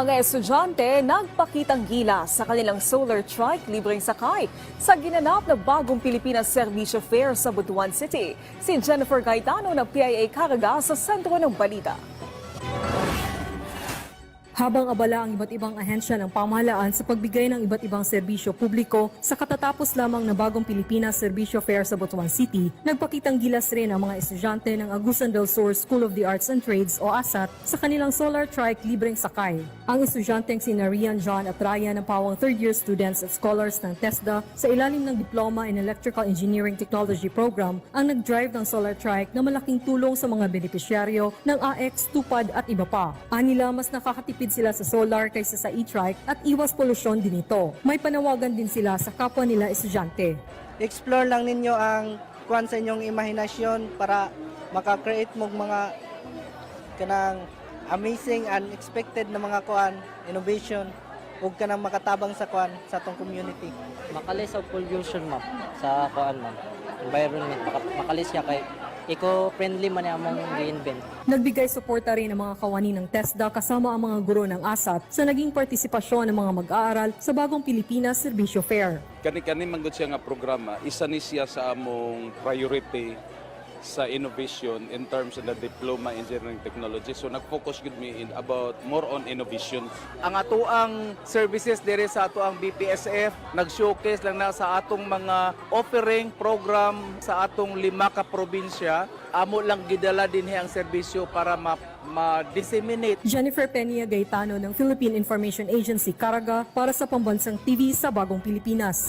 Mga estudyante nagpakitang gila sa kanilang solar trike libreng sakay sa ginanap na bagong Pilipinas Servisyo Fair sa Butuan City. Si Jennifer Gaetano ng PIA Caraga sa sentro ng balita. Habang abala ang iba't ibang ahensya ng pamahalaan sa pagbigay ng iba't ibang serbisyo publiko sa katatapos lamang na bagong Pilipinas Serbisyo Fair sa Butuan City, nagpakitang gilas rin ang mga estudyante ng Agusan del Sur School of the Arts and Trades o ASAT sa kanilang solar trike libreng sakay. Ang estudyanteng si Narian John at Ryan ng pawang third-year students at scholars ng TESDA sa ilalim ng Diploma in Electrical Engineering Technology Program ang nag-drive ng solar trike na malaking tulong sa mga benepisyaryo ng AX, Tupad at iba pa. Anila mas nakakatipid sila sa solar kaysa sa e-trike at iwas polusyon din ito. May panawagan din sila sa kapwa nila estudyante. explore lang ninyo ang kuan sa inyong imahinasyon para maka-create mo mga kanang amazing unexpected na mga kuan innovation ug kanang makatabang sa kuan sa atong community makalis og pollution ma'am sa kuan ma'am environment Maka- makalis siya kay eco-friendly man among gi-invent Nagbigay suporta rin ang mga kawani ng TESDA kasama ang mga guro ng ASAT sa naging partisipasyon ng mga mag-aaral sa bagong Pilipinas Serbisyo Fair. kani-kani man gud siya nga programa isa ni siya sa among priority sa innovation in terms of the diploma in engineering technology. So nag-focus gud mi in about more on innovation. Ang atoang services dire sa atoang BPSF nag-showcase lang na sa atong mga offering program sa atong lima ka probinsya. Amo lang gidala dinhi ang serbisyo para ma- ma-disseminate. Jennifer Peña Gaetano ng Philippine Information Agency Caraga para sa Pambansang TV sa Bagong Pilipinas.